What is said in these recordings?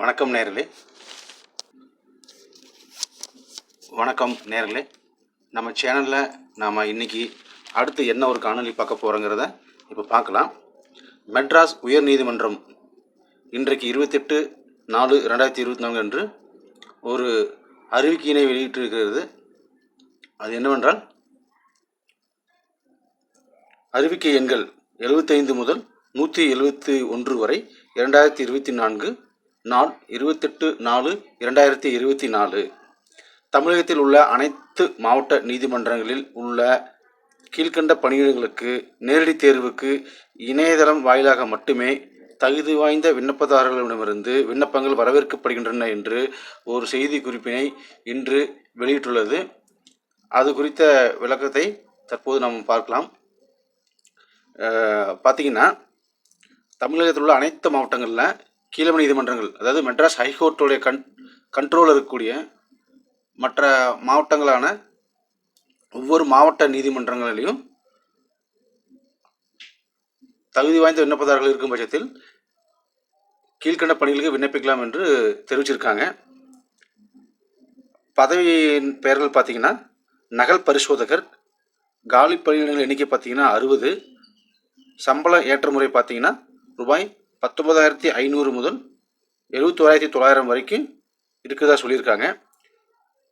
வணக்கம் நேர்களே. வணக்கம் நேர்களே. நம்ம சேனலில் நாம் இன்னைக்கு அடுத்து என்ன ஒரு காணொளி பார்க்க போகிறோங்கிறத இப்போ பார்க்கலாம். மெட்ராஸ் உயர் நீதிமன்றம் இன்றைக்கு இருபத்தெட்டு நாலு ரெண்டாயிரத்தி இருபத்தி நான்கு அன்று ஒரு அறிவிக்கையினை வெளியிட்டிருக்கிறது. அது என்னவென்றால் அறிவிக்கை எண்கள் எழுபத்தைந்து முதல் நூற்றி எழுபத்தி ஒன்று வரை இரண்டாயிரத்தி இருபத்தி நான்கு நாள் இருபத்தெட்டு நாலு இரண்டாயிரத்தி இருபத்தி நாலு. தமிழகத்தில் உள்ள அனைத்து மாவட்ட நீதிமன்றங்களில் உள்ள கீழ்க்கண்ட பணியிடங்களுக்கு நேரடி தேர்வுக்கு இணையதளம் வாயிலாக மட்டுமே தகுதி வாய்ந்த விண்ணப்பதாரர்களிடமிருந்து விண்ணப்பங்கள் வரவேற்கப்படுகின்றன என்று ஒரு செய்தி குறிப்பினை இன்று வெளியிட்டுள்ளது. அது குறித்த விளக்கத்தை தற்போது நாம் பார்க்கலாம். பார்த்திங்கன்னா தமிழகத்தில் உள்ள அனைத்து மாவட்டங்களில் கீழமை நீதிமன்றங்கள் அதாவது மெட்ராஸ் ஹைகோர்ட்டுடைய கண் கண்ட்ரோல் இருக்கக்கூடிய மற்ற மாவட்டங்களான ஒவ்வொரு மாவட்ட நீதிமன்றங்களிலையும் தகுதி வாய்ந்த விண்ணப்பதாரர்கள் இருக்கும் பட்சத்தில் கீழ்க்கண்ட பணிகளுக்கு விண்ணப்பிக்கலாம் என்று தெரிவிச்சிருக்காங்க. பதவியின் பெயர்கள் பார்த்தீங்கன்னா நகல் பரிசோதகர் காலி பணியிடங்கள் எண்ணிக்கை பார்த்தீங்கன்னா அறுபது சம்பள ஏற்ற முறை பார்த்தீங்கன்னா ரூபாய் பத்தொன்பதாயிரத்தி ஐநூறு முதல் எழுபத்தோராயிரத்தி தொள்ளாயிரம் வரைக்கும் இருக்குதா சொல்லியிருக்காங்க.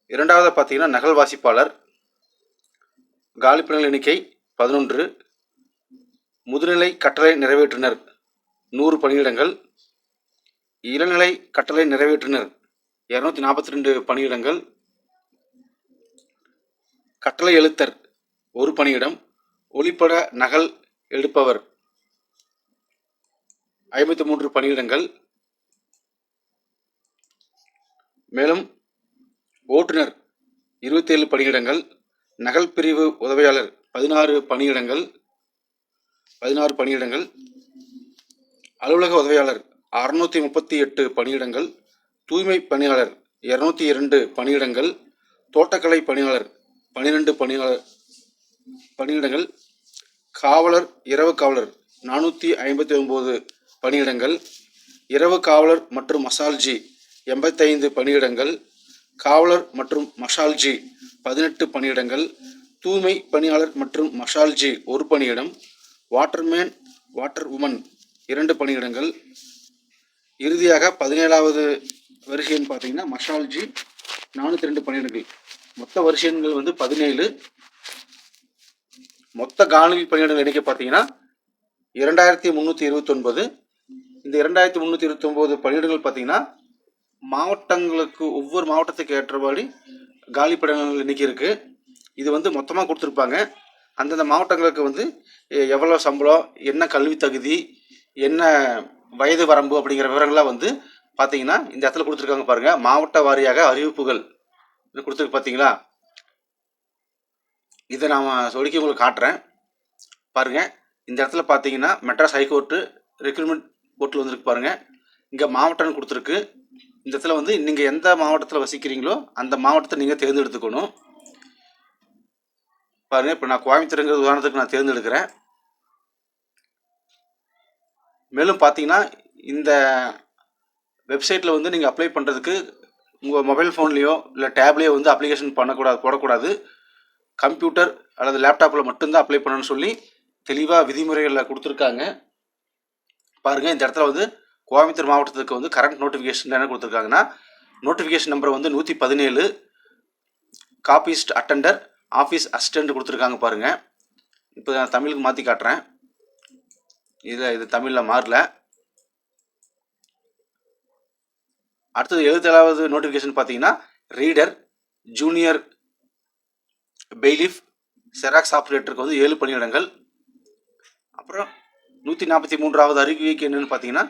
இரண்டாவது பார்த்தீங்கன்னா நகல் வாசிப்பாளர் காலி எண்ணிக்கை பதினொன்று முதுநிலை கட்டளை நிறைவேற்றுனர் நூறு பணியிடங்கள் இளநிலை கட்டளை நிறைவேற்றுனர் இரநூத்தி நாற்பத்தி ரெண்டு பணியிடங்கள் கட்டளை எழுத்தர் ஒரு பணியிடம் ஒளிப்பட நகல் எடுப்பவர் ஐம்பத்தி மூன்று பணியிடங்கள். மேலும் ஓட்டுநர் இருபத்தேழு பணியிடங்கள் நகல் பிரிவு உதவியாளர் பதினாறு பணியிடங்கள் பதினாறு பணியிடங்கள் அலுவலக உதவியாளர் அறுநூத்தி முப்பத்தி எட்டு பணியிடங்கள் தூய்மை பணியாளர் இருநூத்தி இரண்டு பணியிடங்கள் தோட்டக்கலை பணியாளர் பனிரெண்டு பணியாளர் பணியிடங்கள் காவலர் இரவு காவலர் நானூற்றி ஐம்பத்தி ஒம்பது பணியிடங்கள் இரவு காவலர் மற்றும் மசால்ஜி எண்பத்தைந்து பணியிடங்கள் காவலர் மற்றும் மசால்ஜி பதினெட்டு பணியிடங்கள் தூய்மை பணியாளர் மற்றும் மசால்ஜி ஒரு பணியிடம் வாட்டர்மேன் வாட்டர் உமன் இரண்டு பணியிடங்கள். இறுதியாக பதினேழாவது வரிசைன்னு பார்த்தீங்கன்னா மசால்ஜி நானூற்றி ரெண்டு பணியிடங்கள். மொத்த வரிசைகள் வந்து பதினேழு. மொத்த காலநிலை பணியிடங்கள் எண்ணிக்கை பார்த்தீங்கன்னா இரண்டாயிரத்தி முந்நூற்றி இருபத்தொன்பது இந்த இரண்டாயிரத்தி முந்நூற்றி இருபத்தொம்போது பணியிடங்கள் பார்த்தீங்கன்னா மாவட்டங்களுக்கு ஒவ்வொரு மாவட்டத்துக்கு ஏற்றபடி காலி பணியிடங்கள் இருக்குது இது வந்து மொத்தமாக கொடுத்துருப்பாங்க. அந்தந்த மாவட்டங்களுக்கு வந்து எவ்வளோ சம்பளம் என்ன கல்வி தகுதி என்ன வயது வரம்பு அப்படிங்கிற விவரங்கள்லாம் வந்து பார்த்தீங்கன்னா இந்த இடத்துல கொடுத்துருக்காங்க பாருங்கள் மாவட்ட வாரியாக அறிவிப்புகள் கொடுத்துருக்கு பார்த்தீங்களா? இதை நான் சொல்லிக்க உங்களுக்கு காட்டுறேன். பாருங்க. இந்த இடத்துல பார்த்தீங்கன்னா மெட்ராஸ் ஹைகோர்ட்டு ரெக்ரூட்மெண்ட் போர்ட்டில் வந்துருக்கு பாருங்கள் இங்கே மாவட்டம்னு கொடுத்துருக்கு. இந்த இடத்துல வந்து நீங்கள் எந்த மாவட்டத்தில் வசிக்கிறீங்களோ அந்த மாவட்டத்தை நீங்கள் தேர்ந்தெடுத்துக்கணும். பாருங்கள் இப்போ நான் கோயம்புத்தூருங்கிற உதாரணத்துக்கு நான் தேர்ந்தெடுக்கிறேன். மேலும் பார்த்தீங்கன்னா இந்த வெப்சைட்டில் வந்து நீங்கள் அப்ளை பண்ணுறதுக்கு உங்கள் மொபைல் ஃபோன்லேயோ இல்லை டேப்லேயோ வந்து அப்ளிகேஷன் பண்ணக்கூடாது போடக்கூடாது. கம்ப்யூட்டர் அல்லது லேப்டாப்பில் மட்டும்தான் அப்ளை பண்ணணும்னு சொல்லி தெளிவாக விதிமுறைகளில் கொடுத்துருக்காங்க. பாருங்கள் இந்த இடத்துல வந்து கோயம்புத்தூர் மாவட்டத்துக்கு வந்து கரண்ட் நோட்டிஃபிகேஷன் என்ன கொடுத்துருக்காங்கன்னா நோட்டிஃபிகேஷன் நம்பர் வந்து நூற்றி பதினேழு காப்பிஸ்ட் அட்டெண்டர் ஆஃபீஸ் அசிஸ்டண்ட் கொடுத்துருக்காங்க பாருங்கள் இப்போ நான் தமிழுக்கு மாற்றி காட்டுறேன். இதில் இது தமிழில் மாறல. அடுத்தது எழுபத்தேழாவது நோட்டிஃபிகேஷன் பார்த்தீங்கன்னா ரீடர் ஜூனியர் பெய்லிஃப் செராக்ஸ் ஆப்ரேட்டருக்கு வந்து ஏழு பணியிடங்கள். அப்புறம் நூற்றி நாற்பத்தி மூன்றாவது அறிவிக்கை என்னென்னு பார்த்தீங்கன்னா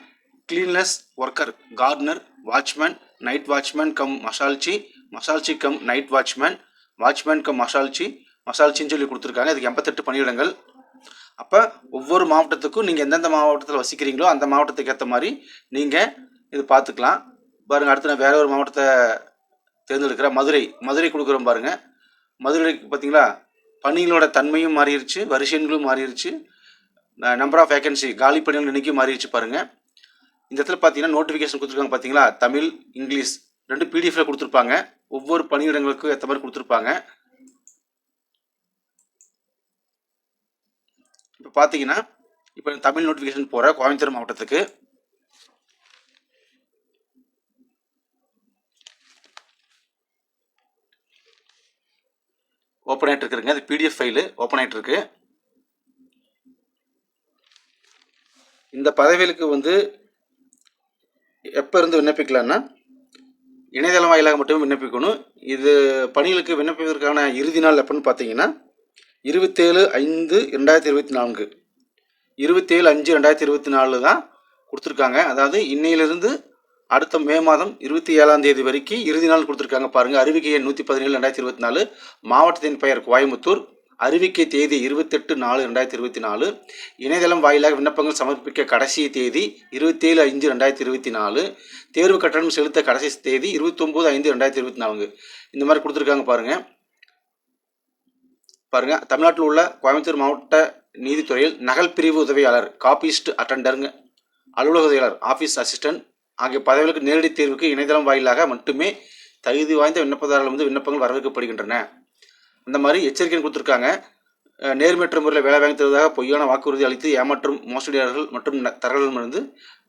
cleanliness worker gardener watchman night watchman cum masalchi masalchi cum night watchman watchman cum masalchi மசால்ச்சின்னு சொல்லி கொடுத்துருக்காங்க. இதுக்கு எண்பத்தெட்டு பணியிடங்கள். அப்போ ஒவ்வொரு மாவட்டத்துக்கும் நீங்கள் எந்தெந்த மாவட்டத்தில் வசிக்கிறீங்களோ அந்த மாவட்டத்துக்கு ஏற்ற மாதிரி நீங்கள் இது பார்த்துக்கலாம். பாருங்கள் அடுத்து நான் வேற ஒரு மாவட்டத்தை தேர்ந்தெடுக்கிறேன். மதுரை மதுரை கொடுக்குறோம் பாருங்கள் மதுரைக்கு பார்த்தீங்களா பணிகளோட தன்மையும் மாறிடுச்சு வரிசைகளும் மாறிடுச்சு நம்பர் ஆஃப் வேகன்சி காலி பணிகள் இன்றைக்கும் மாறிடுச்சு பாருங்கள் இந்த இடத்துல பார்த்தீங்கன்னா நோட்டிஃபிகேஷன் கொடுத்துருக்காங்க பார்த்தீங்களா தமிழ் இங்கிலீஷ் ரெண்டு பிடிஎஃப்ல கொடுத்துருப்பாங்க. ஒவ்வொரு பணியிடங்களுக்கும் ஏற்ற மாதிரி கொடுத்துருப்பாங்க. இப்போ பார்த்தீங்கன்னா இப்போ தமிழ் நோட்டிஃபிகேஷன் போகிற கோயம்புத்தூர் மாவட்டத்துக்கு. ஓப்பன் ஆகிட்டு இருக்குங்க அது பிடிஎஃப் ஃபைலு ஓப்பன் ஆகிட்டு இருக்கு. இந்த பதவிகளுக்கு வந்து எப்போ இருந்து விண்ணப்பிக்கலான்னா இணையதளம் வாயிலாக மட்டுமே விண்ணப்பிக்கணும். இது பணிகளுக்கு விண்ணப்பிப்பதற்கான இறுதி நாள் எப்போன்னு பார்த்தீங்கன்னா இருபத்தேழு ஐந்து ரெண்டாயிரத்தி இருபத்தி நான்கு. இருபத்தேழு அஞ்சு ரெண்டாயிரத்தி இருபத்தி நாலு தான் கொடுத்துருக்காங்க. அதாவது இன்னையிலிருந்து அடுத்த மே மாதம் இருபத்தி ஏழாம் தேதி வரைக்கும் இறுதி நாள் கொடுத்துருக்காங்க பாருங்கள் அறிவிக்கை எண் நூற்றி பதினேழு ரெண்டாயிரத்தி இருபத்தி நாலு. மாவட்டத்தின் பெயர் கோயம்புத்தூர். அறிவிக்கை தேதி இருபத்தெட்டு நாலு ரெண்டாயிரத்தி இருபத்தி நாலு. இணையதளம் வாயிலாக விண்ணப்பங்கள் சமர்ப்பிக்க கடைசி தேதி இருபத்தேழு அஞ்சு ரெண்டாயிரத்தி இருபத்தி நாலு. தேர்வு கட்டணம் செலுத்த கடைசி தேதி இருபத்தொம்போது ஐந்து ரெண்டாயிரத்தி இருபத்தி நான்கு. இந்த மாதிரி கொடுத்துருக்காங்க பாருங்கள் பாருங்க தமிழ்நாட்டில் உள்ள கோயம்புத்தூர் மாவட்ட நீதித்துறையில் நகல் பிரிவு உதவியாளர் காப்பிஸ்ட் அட்டண்டருங்க அலுவலக உதவியாளர் ஆஃபீஸ் அசிஸ்டன்ட் ஆகிய பதவிகளுக்கு நேரடி தேர்வுக்கு இணையதளம் வாயிலாக மட்டுமே தகுதி வாய்ந்த விண்ணப்பதாரர்கள் வந்து விண்ணப்பங்கள் வரவேற்கப்படுகின்றன. அந்த மாதிரி எச்சரிக்கை கொடுத்துருக்காங்க. அஹ், நேர்மையற்ற முறையில் வேலை வாங்கி தருவதாக பொய்யான வாக்குறுதி அளித்து ஏமாற்றும் மோசடியாளர்கள் மற்றும் தரகர்களிடமிருந்து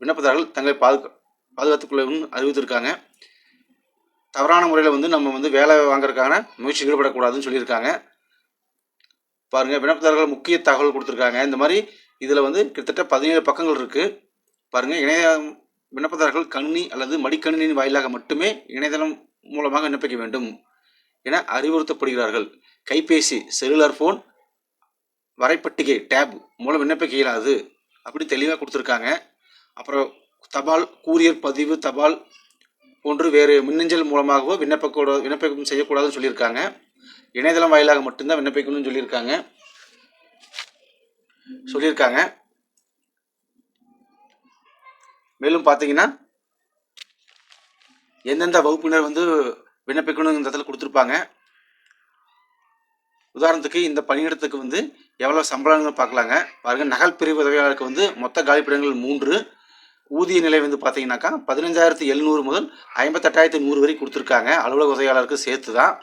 விண்ணப்பதாரர்கள் தங்களை பாதுகா பாதுகாத்துக்கொள்ளவும் அறிவித்திருக்காங்க. தவறான முறையில் வந்து நம்ம வந்து வேலை வாங்குறதுக்கான முயற்சி ஈடுபடக்கூடாதுன்னு சொல்லியிருக்காங்க. பாருங்கள் விண்ணப்பதாரர்கள் முக்கிய தகவல் கொடுத்துருக்காங்க. இந்த மாதிரி இதில் வந்து கிட்டத்தட்ட பதினேழு பக்கங்கள் இருக்குது பாருங்க இணைய விண்ணப்பதாரர்கள் கணினி அல்லது மடிக்கணினியின் வாயிலாக மட்டுமே இணையதளம் மூலமாக விண்ணப்பிக்க வேண்டும். என அறிவுறுத்தப்படுகிறார்கள். கைபேசி செல்லுலார் ஃபோன் வரைப்பட்டிகை டேப் மூலம் விண்ணப்பிக்க இயலாது. அப்படி தெளிவாக கொடுத்துருக்காங்க. அப்புறம் தபால் கூரியர் பதிவு தபால் போன்று வேறு மின்னஞ்சல் மூலமாகவோ விண்ணப்பக்கூட விண்ணப்பம் செய்யக்கூடாதுன்னு சொல்லியிருக்காங்க. இணையதளம் வாயிலாக மட்டும்தான் விண்ணப்பிக்கணும்னு சொல்லியிருக்காங்க. சொல்லியிருக்காங்க. மேலும் பார்த்தீங்கன்னா எந்தெந்த வகுப்பினர் வந்து விண்ணப்பிக்கணும் இந்த இடத்துல கொடுத்துருப்பாங்க. உதாரணத்துக்கு இந்த பணியிடத்துக்கு வந்து எவ்வளோ சம்பளம்னு பார்க்கலாங்க. பாருங்க நகல் பிரிவு உதவியாளருக்கு வந்து மொத்த காலிப்பிடங்கள் மூன்று. ஊதிய நிலை வந்து பார்த்தீங்கன்னாக்கா பதினஞ்சாயிரத்து எழுநூறு முதல் ஐம்பத்தெட்டாயிரத்தி நூறு வரை கொடுத்துருக்காங்க. அலுவலக உதவியாளருக்கு சேர்த்து தான்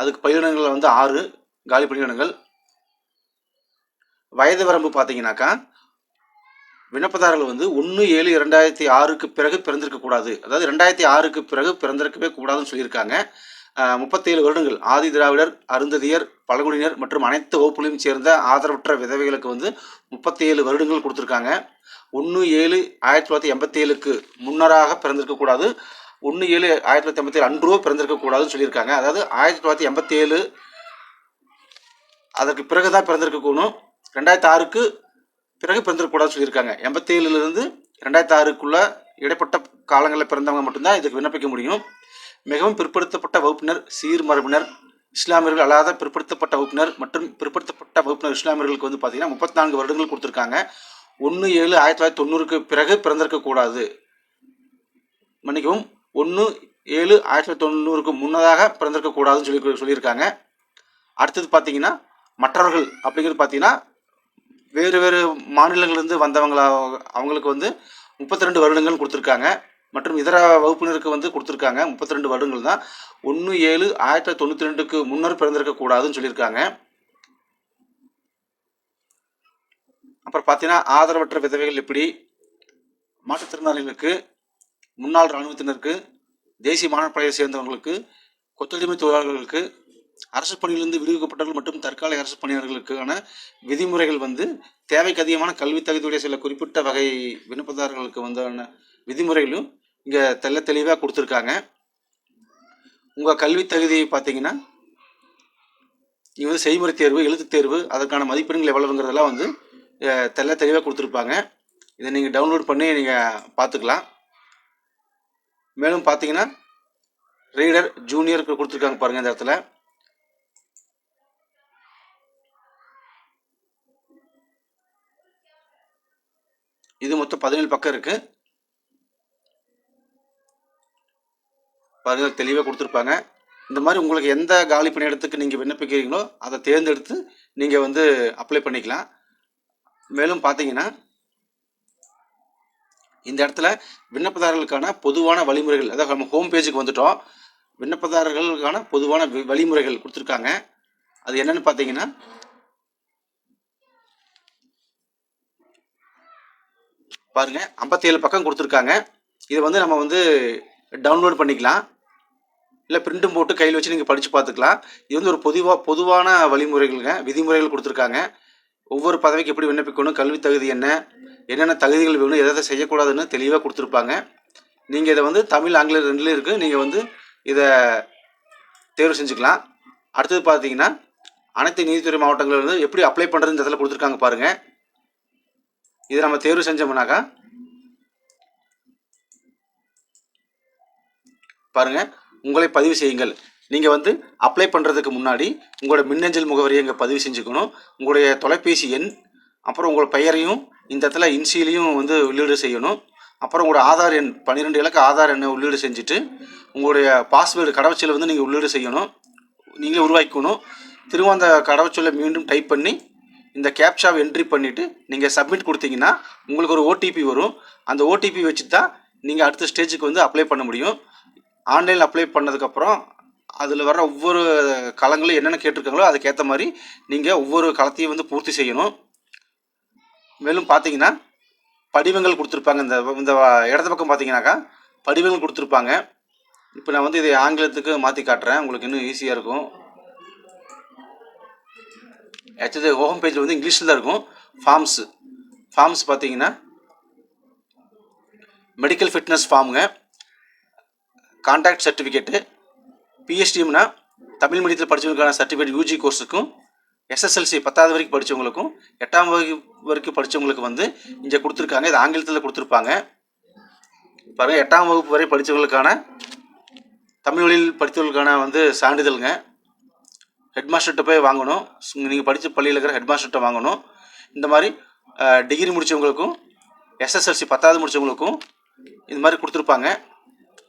அதுக்கு பணியிடங்களில் வந்து ஆறு காலி பணியிடங்கள் வயது வரம்பு பார்த்தீங்கன்னாக்கா விண்ணப்பதாரர்கள் வந்து ஒன்று ஏழு இரண்டாயிரத்தி ஆறுக்கு பிறகு பிறந்திருக்கக்கூடாது அதாவது ரெண்டாயிரத்தி ஆறுக்கு பிறகு பிறந்திருக்கவே கூடாதுன்னு சொல்லியிருக்காங்க. முப்பத்தேழு வருடங்கள். ஆதி திராவிடர் அருந்ததியர் பழங்குடியினர் மற்றும் அனைத்து வகுப்புகளையும் சேர்ந்த ஆதரவற்ற விதவைகளுக்கு வந்து முப்பத்தேழு வருடங்கள் கொடுத்துருக்காங்க. ஒன்று ஏழு ஆயிரத்தி தொள்ளாயிரத்தி எண்பத்தி ஏழுக்கு முன்னராக பிறந்திருக்கக்கூடாது ஒன்று ஏழு ஆயிரத்தி தொள்ளாயிரத்தி எண்பத்தி ஏழு அன்றோ பிறந்திருக்கக்கூடாதுன்னு சொல்லியிருக்காங்க. அதாவது ஆயிரத்தி தொள்ளாயிரத்தி எண்பத்தி ஏழு அதற்கு பிறகு தான் பிறந்திருக்கணும் ரெண்டாயிரத்தி ஆறுக்கு பிறகு பிறந்திருக்கக்கூடாதுன்னு சொல்லியிருக்காங்க. எண்பத்தி ஏழுலேருந்து ரெண்டாயிரத்தி ஆறுக்குள்ள இடைப்பட்ட காலங்களில் பிறந்தவங்க மட்டும்தான் இதுக்கு விண்ணப்பிக்க முடியும். மிகவும் பிற்படுத்தப்பட்ட வகுப்பினர் சீர் மரபினர் இஸ்லாமியர்கள் அல்லாத பிற்படுத்தப்பட்ட வகுப்பினர் மற்றும் பிற்படுத்தப்பட்ட வகுப்பினர் இஸ்லாமியர்களுக்கு வந்து பார்த்தீங்கன்னா முப்பத்தி நான்கு வருடங்கள் கொடுத்துருக்காங்க. ஒன்று ஏழு ஆயிரத்தி தொள்ளாயிரத்தி தொண்ணூறுக்கு பிறகு பிறந்திருக்கக்கூடாது மன்னிக்கவும் ஒன்று ஏழு ஆயிரத்தி தொள்ளாயிரத்தி தொண்ணூறுக்கு முன்னதாக பிறந்திருக்கக்கூடாதுன்னு சொல்லி சொல்லியிருக்காங்க. அடுத்தது பார்த்தீங்கன்னா மற்றவர்கள் அப்படிங்கிறது பார்த்தீங்கன்னா வேறு வேறு மாநிலங்கள்லேருந்து வந்தவங்களா அவங்களுக்கு வந்து முப்பத்தி ரெண்டு வருடங்கள் கொடுத்துருக்காங்க. மற்றும் இதர வகுப்பினருக்கு வந்து கொடுத்துருக்காங்க. முப்பத்தி ரெண்டு வருடங்கள் தான். ஒன்று ஏழு ஆயிரத்தி தொள்ளாயிரத்தி தொண்ணூற்றி ரெண்டுக்கு முன்னர் பிறந்திருக்கக்கூடாதுன்னு சொல்லியிருக்காங்க. அப்புறம் பார்த்தீங்கன்னா ஆதரவற்ற விதவைகள் எப்படி? மாற்றுத்திறனாளிகளுக்கு முன்னாள் இராணுவத்தினருக்கு தேசிய மாணவப்படையை சேர்ந்தவங்களுக்கு கொத்தடிமை தொழிலாளர்களுக்கு அரசு பணியிலிருந்து விடுவிக்கப்பட்டவர்கள் மற்றும் தற்காலிக அரசு பணியாளர்களுக்கான விதிமுறைகள் வந்து தேவைக்கு அதிகமான கல்வி தகுதியுடைய சில குறிப்பிட்ட வகை விண்ணப்பதாரர்களுக்கு வந்தான விதிமுறைகளும் இங்கே தெல்ல தெளிவாக கொடுத்துருக்காங்க. உங்கள் கல்வி தகுதி பார்த்தீங்கன்னா நீங்கள் வந்து செய்முறை தேர்வு எழுத்துத் தேர்வு அதற்கான மதிப்பெண்கள் எவ்வளவுங்கிறதெல்லாம் வந்து தெல்ல தெளிவாக கொடுத்துருப்பாங்க. இதை நீங்கள் டவுன்லோட் பண்ணி நீங்கள் பார்த்துக்கலாம். மேலும் பார்த்தீங்கன்னா ரீடர் ஜூனியருக்கு கொடுத்துருக்காங்க பாருங்கள் இந்த இடத்துல. இது மொத்தம் பதினேழு பக்கம் இருக்கு. பதினேழு தெளிவாக கொடுத்துருப்பாங்க. இந்த மாதிரி உங்களுக்கு எந்த காலி பணியிடத்துக்கு நீங்கள் விண்ணப்பிக்கிறீங்களோ அதை தேர்ந்தெடுத்து நீங்கள் வந்து அப்ளை பண்ணிக்கலாம். மேலும் பார்த்தீங்கன்னா இந்த இடத்துல விண்ணப்பதாரர்களுக்கான பொதுவான வழிமுறைகள் அதாவது நம்ம ஹோம் பேஜுக்கு வந்துட்டோம். விண்ணப்பதாரர்களுக்கான பொதுவான வி- வழிமுறைகள் கொடுத்துருக்காங்க. அது என்னென்னு பார்த்தீங்கன்னா பாருங்க 57 பக்கம் கொடுத்துருக்காங்க. இதை வந்து நம்ம வந்து டவுன்லோட் பண்ணிக்கலாம். இல்லை பிரிண்ட்டும் போட்டு கையில் வச்சு நீங்கள் படித்து பார்த்துக்கலாம். இது வந்து ஒரு பொதுவாக பொதுவான வழிமுறைகளுங்க விதிமுறைகள் கொடுத்துருக்காங்க. ஒவ்வொரு பதவிக்கு எப்படி விண்ணப்பிக்கணும் கல்வி தகுதி என்ன என்னென்ன தகுதிகள் வேணும் எதை எதை செய்யக்கூடாதுன்னு தெளிவாக கொடுத்துருப்பாங்க. நீங்கள் இதை வந்து தமிழ் ஆங்கிலம் ரெண்டுலேயும் இருக்குது நீங்கள் வந்து இதை தேர்வு செஞ்சுக்கலாம். அடுத்தது பார்த்தீங்கன்னா அனைத்து நீதித்துறை மாவட்டங்களில் வந்து எப்படி அப்ளை பண்ணுறதுன்னு இடத்துல கொடுத்துருக்காங்க பாருங்கள் இதை நம்ம தேர்வு செஞ்சோம்னாக்கா பாருங்க உங்களை பதிவு செய்யுங்கள். நீங்கள் வந்து அப்ளை பண்ணுறதுக்கு முன்னாடி உங்களோட மின்னஞ்சல் முகவரியை இங்கே பதிவு செஞ்சுக்கணும். உங்களுடைய தொலைபேசி எண் அப்புறம் உங்கள் பெயரையும் இந்த இடத்துல இன்சியிலையும் வந்து உள்ளீடு செய்யணும். அப்புறம் உங்களோட ஆதார் எண் பன்னிரெண்டு இலக்க ஆதார் எண்ணை உள்ளீடு செஞ்சுட்டு உங்களுடைய பாஸ்வேர்டு கடவுச்சொல் வந்து நீங்கள் உள்ளீடு செய்யணும். நீங்களே உருவாக்கிக்கணும். திரும்ப அந்த கடவுச்சொல்லை மீண்டும் டைப் பண்ணி இந்த கேப்சாவை என்ட்ரி பண்ணிவிட்டு நீங்கள் சப்மிட் கொடுத்தீங்கன்னா உங்களுக்கு ஒரு ஓடிபி வரும். அந்த ஓடிபி வச்சு தான் நீங்கள் அடுத்த ஸ்டேஜுக்கு வந்து அப்ளை பண்ண முடியும். ஆன்லைனில் அப்ளை பண்ணதுக்கப்புறம் அதில் வர ஒவ்வொரு களங்களும் என்னென்ன கேட்டிருக்காங்களோ அதுக்கேற்ற மாதிரி நீங்கள் ஒவ்வொரு களத்தையும் வந்து பூர்த்தி செய்யணும். மேலும் பார்த்தீங்கன்னா படிவங்கள் கொடுத்துருப்பாங்க. இந்த இந்த இடது பக்கம் பார்த்தீங்கன்னாக்கா படிவங்கள் கொடுத்துருப்பாங்க. இப்போ நான் வந்து இதை ஆங்கிலத்துக்கு மாற்றி காட்டுறேன். உங்களுக்கு இன்னும் ஈஸியாக இருக்கும். ஆக்சுவலி ஹோம் பேஜில் வந்து இங்கிலீஷில் தான் இருக்கும். ஃபார்ம்ஸு ஃபார்ம்ஸ் பார்த்தீங்கன்னா மெடிக்கல் ஃபிட்னஸ் ஃபார்முங்க கான்டாக்ட் சர்டிஃபிகேட்டு பிஎஸ்டிஎம்னா தமிழ் மீடியத்தில் படித்தவங்களுக்கான சர்டிஃபிகேட் யூஜி கோர்ஸுக்கும் எஸ்எஸ்எல்சி பத்தாவது வரைக்கும் படித்தவங்களுக்கும் எட்டாம் வகுப்பு வரைக்கும் படித்தவங்களுக்கு வந்து இங்கே கொடுத்துருக்காங்க. இது ஆங்கிலத்தில் கொடுத்துருப்பாங்க. பாருங்கள் எட்டாம் வகுப்பு வரை படித்தவங்களுக்கான தமிழ் வழியில் படித்தவர்களுக்கான வந்து சான்றிதழ்ங்க. ஹெட் மாஸ்டர்கிட்ட போய் வாங்கணும். நீங்கள் படித்த பள்ளியில் இருக்கிற ஹெட் மாஸ்டர்கிட்ட வாங்கணும். இந்த மாதிரி டிகிரி முடித்தவங்களுக்கும் எஸ்எஸ்எல்சி பத்தாவது முடித்தவங்களுக்கும் இது மாதிரி கொடுத்துருப்பாங்க.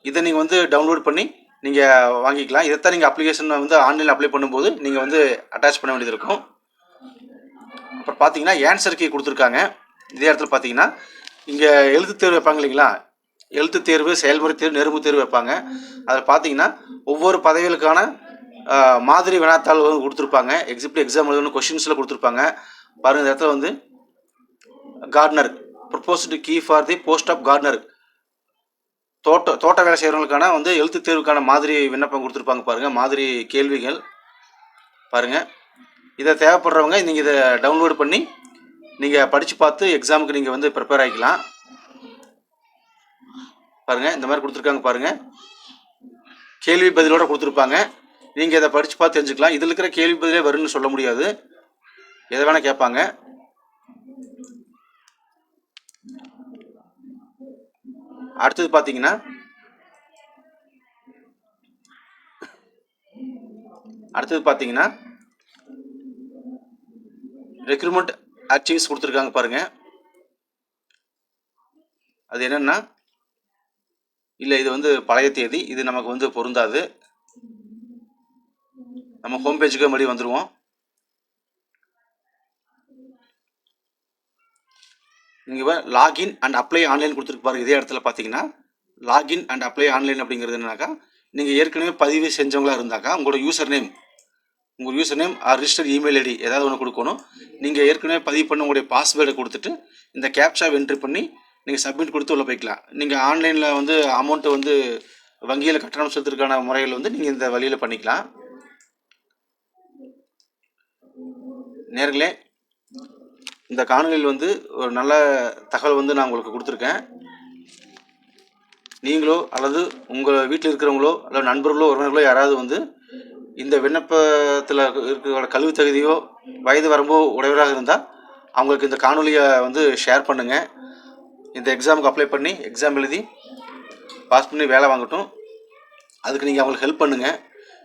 இதை நீங்கள் வந்து டவுன்லோட் பண்ணி நீங்கள் வாங்கிக்கலாம். இதைத்தான் நீங்கள் அப்ளிகேஷன் வந்து ஆன்லைனில் அப்ளை பண்ணும்போது நீங்கள் வந்து அட்டாச் பண்ண வேண்டியது இருக்கும். அப்புறம் பார்த்தீங்கன்னா ஏன்சர் கீ கொடுத்துருக்காங்க. இதே இடத்துல பார்த்தீங்கன்னா இங்கே எழுத்து தேர்வு வைப்பாங்க இல்லைங்களா? எழுத்து தேர்வு செயல்முறை தேர்வு நெருங்கு தேர்வு வைப்பாங்க. அதில் பார்த்தீங்கன்னா ஒவ்வொரு பதவிகளுக்கான மாதிரி வினாத்தாள் வந்து கொடுத்துருப்பாங்க. எக்ஸிபிட் எக்ஸாம் எழுதணும் கொஷின்ஸில் கொடுத்துருப்பாங்க. பாருங்க இந்த இடத்துல வந்து gardener proposed key for the post of gardener தோட்ட தோட்ட வேலை செய்கிறவங்களுக்கான வந்து எழுத்து தேர்வுக்கான மாதிரி விண்ணப்பம் கொடுத்துருப்பாங்க பாருங்கள் மாதிரி கேள்விகள். பாருங்கள் இதை தேவைப்படுறவங்க நீங்கள் இதை டவுன்லோடு பண்ணி நீங்கள் படித்து பார்த்து எக்ஸாமுக்கு நீங்கள் வந்து ப்ரிப்பேர் ஆகிக்கலாம் பாருங்கள் இந்த மாதிரி கொடுத்துருக்காங்க பாருங்கள் கேள்வி பதிலோடு கொடுத்துருப்பாங்க. நீங்கள் இதை படித்து பார்த்து தெரிஞ்சுக்கலாம். இதில் இருக்கிற கேள்வி பதிலே வரும்னு சொல்ல முடியாது. எதை வேணால் கேட்பாங்க. அடுத்தது பார்த்தீங்கன்னா அடுத்தது பார்த்தீங்கன்னா ரெக்ரூட்மெண்ட் ஆக்டிவிஸ் கொடுத்துருக்காங்க பாருங்கள் அது என்னென்னா இல்லை இது வந்து பழைய தேதி இது நமக்கு வந்து பொருந்தாது. நம்ம ஹோம் பேஜுக்கு மறுபடியும் வந்துடுவோம் இங்கே லாகின் அண்ட் அப்ளை ஆன்லைன் கொடுத்துருக்கு இதே இடத்துல பார்த்தீங்கன்னா லாகின் அண்ட் அப்ளை ஆன்லைன் அப்படிங்கிறது என்னன்னாக்கா நீங்கள் ஏற்கனவே பதிவு செஞ்சவங்களா இருந்தாக்கா உங்களோட யூசர் நேம் உங்கள் username or register email ID ஏதாவது ஒன்று கொடுக்கணும். நீங்கள் ஏற்கனவே பதிவு பண்ண உங்களுடைய பாஸ்வேர்டை கொடுத்துட்டு இந்த கேப்ஷாவை என்ட்ரி பண்ணி நீங்கள் சப்மிட் கொடுத்து உள்ளே போய்க்கலாம். நீங்கள் ஆன்லைனில் வந்து அமௌண்ட்டை வந்து வங்கியில் கட்டணம் செலுத்துறதுக்கான முறைகள் வந்து நீங்கள் இந்த வழியில் பண்ணிக்கலாம். நேர்களே இந்த காணொலியில் வந்து ஒரு நல்ல தகவல் வந்து நான் உங்களுக்கு கொடுத்துருக்கேன். நீங்களோ அல்லது உங்கள் வீட்டில் இருக்கிறவங்களோ அல்லது நண்பர்களோ உறவினர்களோ யாராவது வந்து இந்த விண்ணப்பத்தில் இருக்கிற கல்வி தகுதியோ வயது வரம்போ உடையவராக இருந்தால் அவங்களுக்கு இந்த காணொலியை வந்து ஷேர் பண்ணுங்கள் இந்த எக்ஸாமுக்கு அப்ளை பண்ணி எக்ஸாம் எழுதி பாஸ் பண்ணி வேலை வாங்கட்டும். அதுக்கு நீங்கள் அவங்களுக்கு ஹெல்ப் பண்ணுங்கள்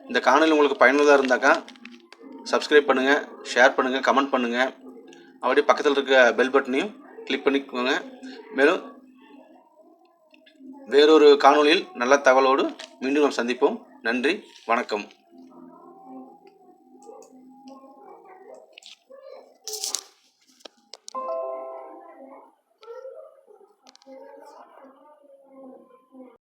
இந்த காணொலி உங்களுக்கு பயனுள்ளதாக இருந்தாக்கா சப்ஸ்கிரைப் பண்ணுங்கள் ஷேர் பண்ணுங்கள் கமெண்ட் பண்ணுங்கள் அப்படியே பக்கத்தில் இருக்க பெல் பட்டனையும் கிளிக் பண்ணிக்கோங்க. மேலும் வேறொரு காணொளியில் நல்ல தகவலோடு மீண்டும் நாம் சந்திப்போம். நன்றி வணக்கம்.